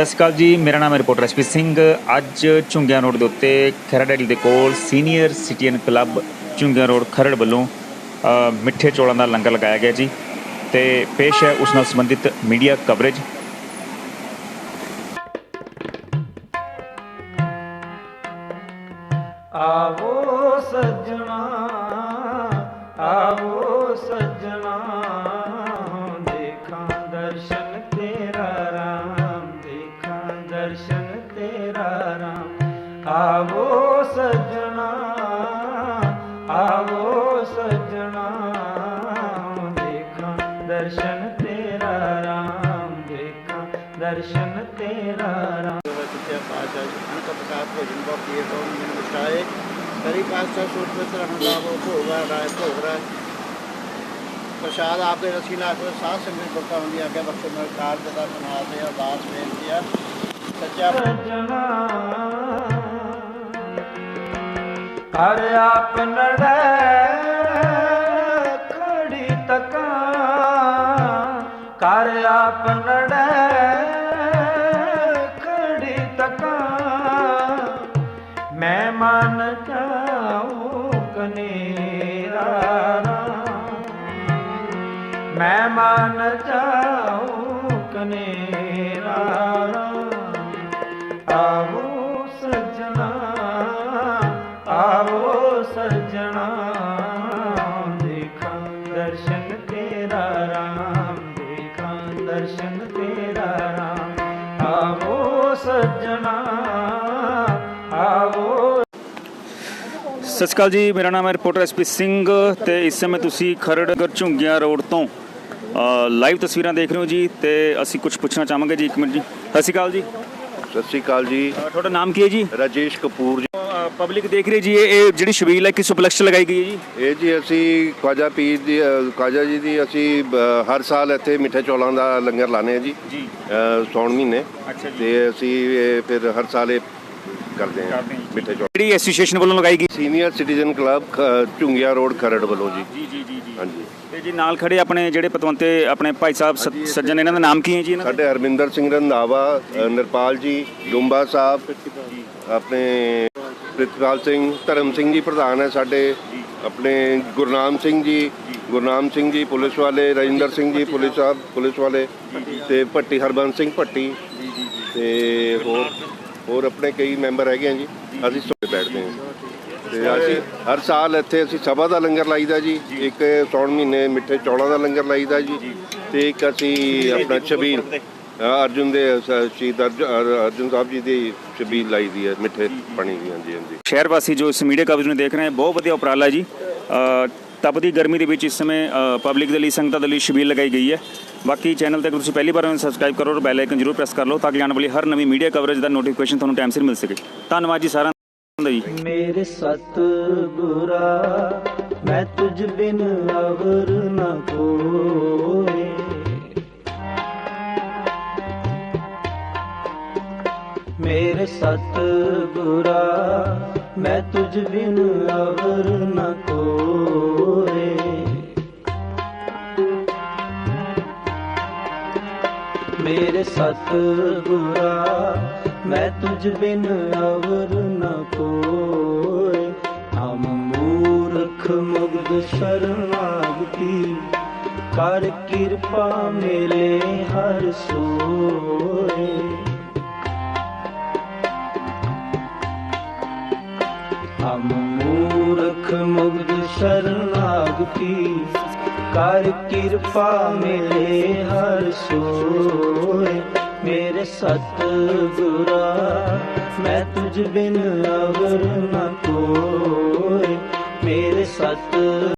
ਸਤਿ ਸ਼੍ਰੀ ਅਕਾਲ ਜੀ, ਮੇਰਾ ਨਾਮ ਹੈ ਰਿਪੋਰਟਰ ਐਸਪੀ ਸਿੰਘ। ਅੱਜ ਝੁੰਗਿਆਂ ਰੋਡ ਦੇ ਉੱਤੇ ਖਹਿਰਾ ਦੇ ਕੋਲ senior citizen club Jhungian road Kharar ਵੱਲੋਂ ਮਿੱਠੇ ਚੌਲਾਂ ਦਾ ਲੰਗਰ ਲਗਾਇਆ ਗਿਆ ਜੀ ਤੇ ਪੇਸ਼ ਹੈ ਉਸ ਨਾਲ ਸੰਬੰਧਿਤ ਮੀਡੀਆ ਕਵਰੇਜ। ਆਵੋ ਸੱਜਣਾ, ਆਵੋ ਆਵੋ ਸੱਜਣਾ ਆਵੋ ਸੱਜਣਾ ਦੇਖਾਂ ਦਰਸ਼ਨ ਤੇਰਾ ਰਾਮ ਦੇਖਾਂ ਦਰਸ਼ਨ ਤੇਰਾ ਰਾਮ। ਸੱਚਿਆ ਪਾਤਸ਼ਾਹ ਜੀ ਅਨੰਤ ਪ੍ਰਕਾਸ਼ ਭੋਜਨ ਕੋ ਕੀਏ ਕੋ ਮੈਨੂੰ ਬਚਾਏ ਕਰੀ ਪਾਤਸ਼ਾਹ ਸੁਰਤ ਵਿੱਚ ਰਹਿਣ ਦਾ ਉਹ ਭੋਗਾ ਰਾਏ ਭੋਗ ਰਾਏ ਪ੍ਰਸ਼ਾਦ ਆਪਦੇ ਰਸੀ ਨਾਲ ਕੋਈ ਸਾਧ ਸੰਗਤ ਬਰਤਾ ਹੁੰਦੀ ਅੱਗੇ ਬਖਸ਼ੇ ਨਾਲ ਕਾਰਜ ਦਾ ਸੁਨਾਦੇ ਅਰਦਾਸ ਬੇਨਤੀ ਆ। ਸੱਚਾ ਸਜਣਾ ਕਰ ਆਪ ਨੜੈ ਖੜੀ ਤਕਾਂ। ਕਰ ਆਪ ਨੜੈ ਖੜੀ ਤਕਾਂ। ਮੈਂ ਮਨ ਚਾਉ ਕਨੇਰਾ ਮੈਂ ਮਨ ਚਾਉ ਕਨੇਰਾ ਆਵੋ ਦਰਸ਼ਨ ਤੇਰਾ ਰਾਮ ਦੇਖਾਂ ਦਰਸ਼ਨ ਤੇਰਾ ਰਾਮ। ਆਵੋ ਸਜਣਾ ਆਵੋ। ਸਤਿ ਸ਼੍ਰੀ ਅਕਾਲ ਜੀ ਮੇਰਾ ਨਾਮ ਹੈ ਰਿਪੋਰਟਰ ਐਸਪੀ ਸਿੰਘ ਤੇ ਇਸ ਸਮੇਂ ਤੁਸੀਂ ਖਰੜ ਝੁੰਗੀਆਂ ਰੋਡ ਤੋਂ ਲਾਈਵ ਤਸਵੀਰਾਂ ਦੇਖ ਰਹੇ ਹੋ ਜੀ ਤੇ ਅਸੀਂ ਕੁਝ ਪੁੱਛਣਾ ਚਾਹਾਂਗੇ ਜੀ ਇੱਕ ਮਿੰਟ ਜੀ। ਸਤਿ ਸ਼੍ਰੀ ਅਕਾਲ ਜੀ। ਸਤਿ ਸ਼੍ਰੀ ਅਕਾਲ ਜੀ। ਤੁਹਾਡਾ ਨਾਮ ਕੀ ਹੈ ਜੀ? ਰਾਜੇਸ਼ ਕਪੂਰ ਜੀ। ਪਬਲਿਕ ਦੇਖ ਰਹੀ ਜੀ ਇਹ ਇਹ ਜਿਹੜੀ ਛਬੀਲ ਹੈ ਕਿਸ ਉਪਲਕਸ਼ ਲਗਾਈ ਗਈ ਹੈ ਜੀ? ਇਹ ਜੀ ਅਸੀਂ ਖਵਾਜਾ ਪੀਰ ਦੀ ਅ, ਖਵਾਜਾ ਜੀ ਦੀ ਅਸੀਂ ਹਰ ਸਾਲ ਇੱਥੇ ਮਿੱਠੇ ਚੌਲਾਂ ਦਾ ਲੰਗਰ ਲਾਣੇ ਆ ਜੀ ਜੀ। ਅ, ਸੌਣ ਮਹੀਨੇ। ਅੱਛਾ ਜੀ। ਤੇ ਅਸੀਂ ਇਹ ਫਿਰ ਹਰ ਸਾਲ ਇਹ ਕਰਦੇ ਹਾਂ ਕਰਦੇ ਹਾਂ ਜੀ। ਮਿੱਠੇ ਚੌਲ। ਜਿਹੜੀ ਐਸੋਸੀਏਸ਼ਨ ਵੱਲੋਂ ਲਗਾਈ ਗਈ senior citizen club Jhungian road Kharar ਵੱਲੋਂ ਜੀ। ਜੀ ਜੀ ਜੀ ਜੀ। ਹਾਂਜੀ। ਤੇ ਜੀ ਨਾਲ ਖੜੇ ਆਪਣੇ ਜਿਹੜੇ ਪਤਵੰਤੇ ਆਪਣੇ ਭਾਈ ਸਾਹਿਬ ਸ- ਸੱਜਣ ਇਹਨਾਂ ਦਾ ਨਾਮ ਕੀ ਹੈ ਜੀ ਇਹਨਾਂ ਦਾ? ਸਾਡੇ ਹਰਮਿੰਦਰ ਸਿੰਘ ਰੰਧਾਵਾ ਅ, ਨਿਰਪਾਲ ਜੀ ਡੁੰਬਾ ਸਾਹਿਬ ਆਪਣੇ ਪ੍ਰਿਤਪਾਲ ਸਿੰਘ ਧਰਮ ਸਿੰਘ ਜੀ ਪ੍ਰਧਾਨ ਹੈ ਸਾਡੇ, ਆਪਣੇ ਗੁਰਨਾਮ ਸਿੰਘ ਜੀ ਗੁਰਨਾਮ ਸਿੰਘ ਜੀ ਪੁਲਿਸ ਵਾਲੇ, ਰਾਜਿੰਦਰ ਸਿੰਘ ਜੀ ਪੁਲਿਸ ਸਾਹਿਬ, ਪੁਲਿਸ ਵਾਲੇ ਤੇ ਭੱਟੀ ਹਰਬੰਸ ਸਿੰਘ ਭੱਟੀ ਤੇ ਹੋਰ ਹੋਰ ਆਪਣੇ ਕਈ ਮੈਂਬਰ ਹੈਗੇ ਆ ਜੀ, ਅਸੀਂ ਸੋਏ ਬੈਠਦੇ ਹਾਂ ਤੇ ਅਸੀਂ ਹਰ ਸਾਲ ਇੱਥੇ ਅਸੀਂ ਸਭਾ ਦਾ ਲੰਗਰ ਲਾਈਦਾ ਜੀ, ਇੱਕ ਸੌਣ ਮਹੀਨੇ ਮਿੱਠੇ ਚੌਲਾਂ ਦਾ ਲੰਗਰ ਲਾਈਦਾ ਜੀ, ਤੇ ਇੱਕ ਅਸੀਂ ਆਪਣਾ ਛਬੀਲ ਅਰਜੁਨ ਦੇ ਸ਼ਹੀਦ ਅਰਜ- ਅਰ- ਅਰਜੁਨ ਸਾਹਿਬ ਜੀ ਦੀ ਛਬੀਲ ਲਾਈ ਦੀ ਹੈ ਮਿੱਠੇ ਪਾਣੀ ਦੀ ਹਾਂਜੀ ਹਾਂਜੀ। ਸ਼ਹਿਰ ਵਾਸੀ ਜੋ ਇਸ ਮੀਡੀਆ ਕਵਰੇਜ ਨੂੰ ਦੇਖ ਰਹੇ ਹਨ ਬਹੁਤ ਵਧੀਆ ਉਪਰਾਲਾ ਜੀ। ਤਪਦੀ ਗਰਮੀ ਦੇ ਵਿੱਚ ਇਸ ਸਮੇਂ ਪਬਲਿਕ ਦੇ ਲਈ ਸੰਗਤਾਂ ਦੇ ਲਈ ਸ਼ਬੀਲ ਲਗਾਈ ਗਈ ਹੈ। ਬਾਕੀ ਚੈਨਲ ਤੇ ਅਗਰ ਤੁਸੀਂ ਪਹਿਲੀ ਵਾਰ ਹੋ ਸਬਸਕ੍ਰਾਈਬ ਕਰੋ ਔਰ ਬੈਲ ਆਈਕਨ ਜ਼ਰੂਰ ਪ੍ਰੈਸ ਕਰ ਲਓ ਤਾਂ ਕਿ ਆਉਣ ਵਾਲੀ ਹਰ ਨਵੀਂ ਮੀਡੀਆ ਕਵਰੇਜ ਦਾ ਨੋਟੀਫਿਕੇਸ਼ਨ ਤੁਹਾਨੂੰ ਟਾਈਮ ਸਿਰ ਮਿਲ ਸਕੇ। ਧੰਨਵਾਦ ਜੀ ਸਾਰਿਆਂ ਦਾ ਜੀ। ਮੇਰੇ ਸਤਿਗੁਰਾ ਮੈਂ ਤੁਝ ਬਿਨ ਅਵਰ ਨ ਕੋਏ ਮੇਰੇ ਸਤਿਗੁਰਾ, ਮੈਂ ਤੁਝ ਬਿਨ ਅਵਰ ਨ ਕੋਏ ਮੇਰੇ ਸਤਿਗੁਰਾ, ਮੈਂ ਤੁਝ ਬਿਨ ਅਵਰ ਨ ਕੋਏ ਹਮ ਮੂਰਖ ਮੁਗਧ ਸ਼ਰਨਾਗਤੀ, ਕਰ ਕਿਰਪਾ ਮੇਰੇ ਹਰ ਸੋਏ ਹਮ ਮੂਰਖ ਮੁਗਧ ਸ਼ਰਨਾਗਤੀ ਕਰ ਕਿਰਪਾ ਮਿਲੇ ਹਰ ਸੋਏ। ਮੇਰੇ ਸਤ ਗੁਰਾ ਮੈਂ ਤੁਝ ਬਿਨ ਅਵਰ ਨ ਕੋਏ ਮੇਰੇ ਸਤ